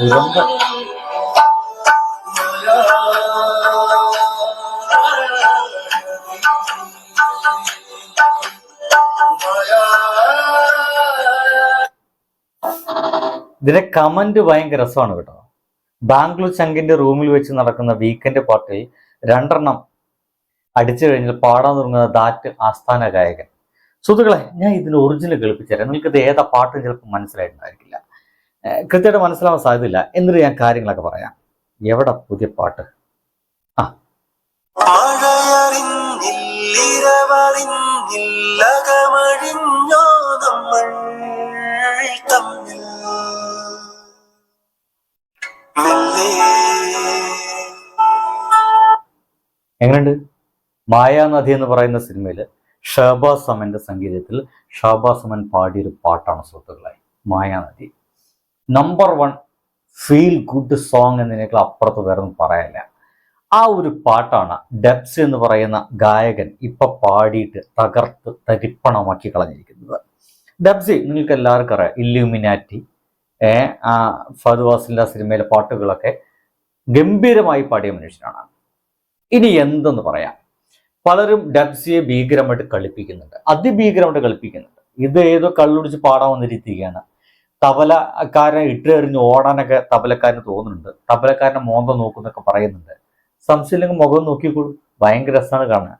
ദുരന്തം ഇതിന്റെ കമന്റ് ഭയങ്കര രസമാണ് കേട്ടോ. ബാംഗ്ലൂർ ചങ്കിന്റെ റൂമിൽ വെച്ച് നടക്കുന്ന വീക്കെൻഡ് പാട്ടിൽ രണ്ടെണ്ണം അടിച്ചു കഴിഞ്ഞാൽ പാടാൻ തുടങ്ങുന്ന ദാറ്റ് ആസ്ഥാന ഗായകൻ. സുഹൃത്തുക്കളെ ഞാൻ ഇതിന് ഒറിജിനൽ കേൾപ്പിച്ചുതരാം നിങ്ങൾക്ക് ഇത് ഏതാ പാട്ടും ചിലപ്പോൾ മനസ്സിലായിട്ടുണ്ടായിരിക്കില്ല. കൃത്യമായിട്ട് മനസ്സിലാവാൻ സാധ്യതയില്ല. എന്നിട്ട് ഞാൻ കാര്യങ്ങളൊക്കെ പറയാം. എവിടെ പുതിയ പാട്ട്? മെല്ലെ എങ്ങനെയുണ്ട്? മായാനദി എന്ന് പറയുന്ന സിനിമയിൽ ഷഹബാസ് സമന്റെ സംഗീതത്തിൽ ഷഹബാസ് അമൻ പാടിയൊരു പാട്ടാണ് സുഹൃത്തുക്കളെ. Mayanadi number one feel good song എന്നതിനേക്കാൾ അപ്പുറത്ത് വേറൊന്നും പറയാനില്ല. ആ ഒരു പാട്ടാണ് ഡെപ്സ് എന്ന് പറയുന്ന ഗായകൻ ഇപ്പൊ പാടിയിട്ട് തകർത്ത് തരിപ്പണമാക്കി കളഞ്ഞിരിക്കുന്നത്. ഡെബ്സി നിങ്ങൾക്ക് എല്ലാവർക്കും അറിയാം ഇല്യൂമിനാറ്റി ഏ ആ ആ സിനിമയിലെ പാട്ടുകളൊക്കെ ഗംഭീരമായി പാടിയ മനുഷ്യനാണ്. ഇനി എന്തെന്ന് പറയാം? പലരും ഡബ്സിയെ ഭീകരമായിട്ട് കളിപ്പിക്കുന്നുണ്ട്. അതിഭീകരമായിട്ട് കളിപ്പിക്കുന്നുണ്ട്. ഇത് ഏതോ കള്ളുടിച്ച് പാടാൻ വന്നിരിക്കുകയാണ് തബലക്കാരനെ ഇട്ടെറിഞ്ഞ് ഓടാനൊക്കെ തബലക്കാരന് തോന്നുന്നുണ്ട്. തബലക്കാരനെ മോന്ത നോക്കുന്നൊക്കെ പറയുന്നുണ്ട്. സംശയം മുഖം നോക്കിക്കോളൂ ഭയങ്കര രസമാണ് കാണാൻ.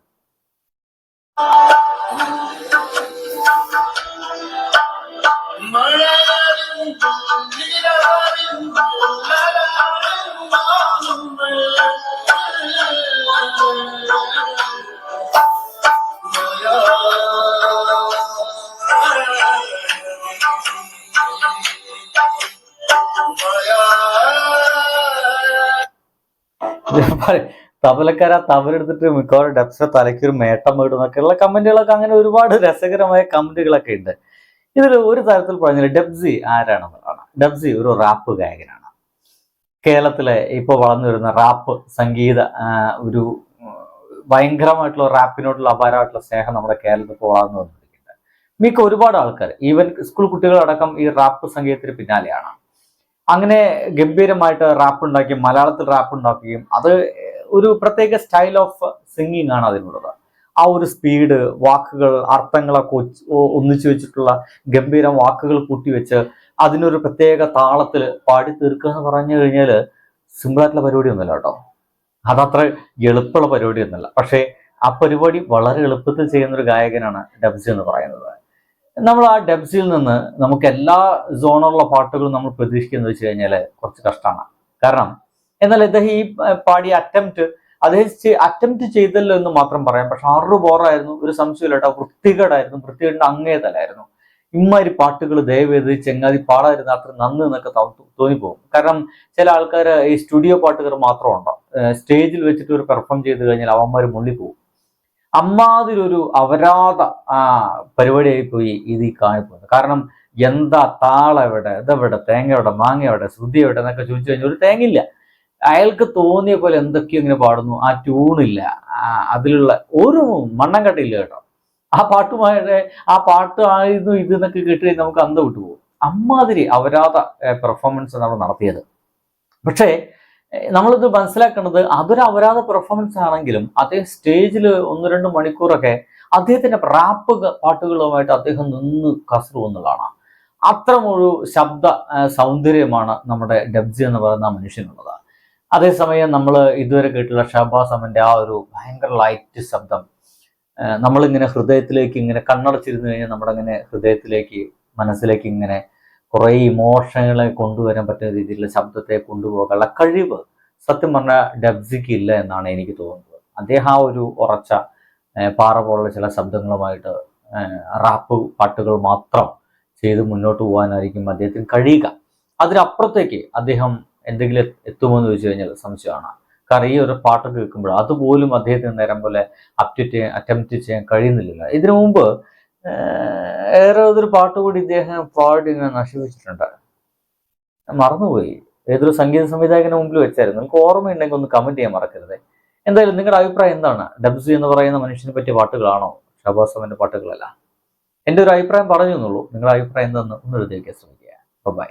തബലക്കാര തബലെടുത്തിട്ട് മിക്കവാറും ഡെപ്സിനെ തലയ്ക്ക് ഒരു മേട്ടം വീടും എന്നൊക്കെയുള്ള കമന്റുകളൊക്കെ അങ്ങനെ ഒരുപാട് രസകരമായ കമന്റുകളൊക്കെ ഉണ്ട്. ഇതിൽ ഒരു തരത്തിൽ പറഞ്ഞാൽ ഡെബ്സി ആരാണെന്നുള്ളതാണ്. ഡെബ്സി ഒരു റാപ്പ് ഗായകനാണ്. കേരളത്തിലെ ഇപ്പോൾ വളർന്നു വരുന്ന റാപ്പ് സംഗീത ഒരു ഭയങ്കരമായിട്ടുള്ള റാപ്പിനോടുള്ള അപാരമായിട്ടുള്ള സ്നേഹം നമ്മുടെ കേരളത്തിൽ ഇപ്പോൾ വളർന്നു വന്നിരിക്കുന്നത് മിക്ക ഒരുപാട് ആൾക്കാർ ഈവൻ സ്കൂൾ കുട്ടികളടക്കം ഈ റാപ്പ് സംഗീതത്തിന് പിന്നാലെയാണ്. അങ്ങനെ ഗംഭീരമായിട്ട് റാപ്പ് ഉണ്ടാക്കി മലയാളത്തിൽ റാപ്പ് ഉണ്ടാക്കുകയും അത് ഒരു പ്രത്യേക സ്റ്റൈൽ ഓഫ് സിംഗിങ് ആണ് അതിനുള്ളത്. ആ ഒരു സ്പീഡ് വാക്കുകൾ അർത്ഥങ്ങളൊക്കെ ഒന്നിച്ചു വെച്ചിട്ടുള്ള ഗംഭീരം വാക്കുകൾ കൂട്ടിവെച്ച് അതിനൊരു പ്രത്യേക താളത്തിൽ പാടി തീർക്കുക എന്ന് പറഞ്ഞു കഴിഞ്ഞാൽ സിമ്പിളായിട്ടുള്ള പരിപാടി ഒന്നുമില്ല കേട്ടോ. അതത്ര എളുപ്പമുള്ള പരിപാടി ഒന്നുമല്ല. പക്ഷേ ആ പരിപാടി വളരെ എളുപ്പത്തിൽ ചെയ്യുന്ന ഒരു ഗായകനാണ് ഡബ്സി എന്ന് പറയുന്നത്. നമ്മൾ ആ ഡെബ്സിൽ നിന്ന് നമുക്ക് എല്ലാ സോണുള്ള പാട്ടുകളും നമ്മൾ പ്രതീക്ഷിക്കുന്നത് വെച്ച് കഴിഞ്ഞാൽ കുറച്ച് കഷ്ടമാണ് കാരണം എന്നാൽ ഇദ്ദേഹം ഈ പാടിയ അറ്റംപ്റ്റ് അദ്ദേഹം അറ്റംപ്റ്റ് ചെയ്തല്ലോ എന്ന് മാത്രം പറയാം. പക്ഷെ ആറ് ബോറായിരുന്നു ഒരു സംശയമില്ല വൃത്തികേടായിരുന്നു. വൃത്തികേടിന്റെ അങ്ങേതലായിരുന്നു. ഇമ്മാതിരി പാട്ടുകൾ ദയവേത് ചെങ്ങാതി പാടാതിരുന്ന അത്ര നന്ന് എന്നൊക്കെ തോന്നിപ്പോകും. കാരണം ചില ആൾക്കാർ ഈ സ്റ്റുഡിയോ പാട്ടുകൾ മാത്രം സ്റ്റേജിൽ വെച്ചിട്ട് ഒരു പെർഫോം ചെയ്ത് കഴിഞ്ഞാൽ അവന്മാർ മുള്ളിപ്പോകും. അമ്മാതിരൊരു അപരാധ പരിപാടിയായി പോയി ഇത് ഈ കാണിപ്പോകുന്നത് കാരണം എന്താ താള എവിടെ ഇതെവിടെ തേങ്ങ എവിടെ മാങ്ങ എവിടെ ശ്രുതി എവിടെ എന്നൊക്കെ ചോദിച്ചു കഴിഞ്ഞാൽ ഒരു തേങ്ങയില്ല. അയാൾക്ക് തോന്നിയ പോലെ എന്തൊക്കെയോ ഇങ്ങനെ പാടുന്നു. ആ ട്യൂണില്ല അതിലുള്ള ഒരു മണ്ണം കട്ടില്ല കേട്ടോ. ആ പാട്ടുമായിട്ട് ആ പാട്ടായിരുന്നു ഇത് എന്നൊക്കെ കേട്ട് നമുക്ക് അന്ത വിട്ടുപോകും. അമ്മാതിരി അവരാധ പെർഫോമൻസ് നമ്മൾ നടത്തിയത്. പക്ഷേ നമ്മളിത് മനസ്സിലാക്കേണ്ടത് അതൊരു അപരാധ പെർഫോമൻസ് ആണെങ്കിലും അദ്ദേഹം സ്റ്റേജിൽ ഒന്ന് രണ്ട് മണിക്കൂറൊക്കെ അദ്ദേഹത്തിന്റെ റാപ്പ് പാട്ടുകളുമായിട്ട് അദ്ദേഹം നിന്ന് കസറു എന്നുള്ളതാണ് അത്രമൊരു ശബ്ദ സൗന്ദര്യമാണ് നമ്മുടെ ഡബ്ജി എന്ന് പറയുന്ന മനുഷ്യനുള്ളത്. അതേസമയം നമ്മൾ ഇതുവരെ കേട്ടുള്ള ഷഹബാസ് അമ്മന്റെ ആ ഒരു ഭയങ്കര ലൈറ്റ് ശബ്ദം നമ്മളിങ്ങനെ ഹൃദയത്തിലേക്ക് ഇങ്ങനെ കണ്ണടച്ചിരുന്നു കഴിഞ്ഞാൽ നമ്മുടെ ഇങ്ങനെ ഹൃദയത്തിലേക്ക് മനസ്സിലേക്ക് ഇങ്ങനെ കുറേ ഇമോഷനുകളെ കൊണ്ടുവരാൻ പറ്റുന്ന രീതിയിലുള്ള ശബ്ദത്തെ കൊണ്ടുപോകാനുള്ള കഴിവ് സത്യം പറഞ്ഞാൽ ഡബ്സിക്ക് ഇല്ല എന്നാണ് എനിക്ക് തോന്നുന്നത്. അദ്ദേഹം ആ ഒരു ഉറച്ച പാറ പോലുള്ള ചില ശബ്ദങ്ങളുമായിട്ട് റാപ്പ് പാട്ടുകൾ മാത്രം ചെയ്ത് മുന്നോട്ട് പോകാനായിരിക്കും അദ്ദേഹത്തിന് കഴിയുക. അതിനപ്പുറത്തേക്ക് അദ്ദേഹം എന്തെങ്കിലും എത്ത് എത്തുമോ എന്ന് ചോദിച്ചു കഴിഞ്ഞാൽ സംശയമാണ്. കാരണം ഈ ഒരു പാട്ട് കേൾക്കുമ്പോൾ അതുപോലും അദ്ദേഹത്തിന് നേരം പോലെ അപ്റ്ററ്റ് അറ്റംപ്റ്റ് ചെയ്യാൻ കഴിയുന്നില്ല ഇതിനു മുമ്പ് ഏറെ ഒരു പാട്ട് കൂടി ഇദ്ദേഹം പാടി ഇങ്ങനെ നശിപ്പിച്ചിട്ടുണ്ട് മറന്നുപോയി. ഏതൊരു സംഗീത സംവിധായകന് മുമ്പിൽ വെച്ചായിരുന്നു. നിങ്ങൾക്ക് ഓർമ്മയുണ്ടെങ്കിൽ ഒന്ന് കമന്റ് ചെയ്യാൻ മറക്കരുത്. എന്തായാലും നിങ്ങളുടെ അഭിപ്രായം എന്താണ്? ഡബ്സി എന്ന് പറയുന്ന മനുഷ്യനെ പറ്റിയ പാട്ടുകളാണോ? ഷബാസവന്റെ പാട്ടുകളല്ല. എന്റെ ഒരു അഭിപ്രായം പറഞ്ഞു എന്നുള്ളൂ നിങ്ങളുടെ അഭിപ്രായം എന്താണെന്ന് ഒന്ന് എഴുതി വയ്ക്കാൻ ശ്രമിക്കുക. ബൈ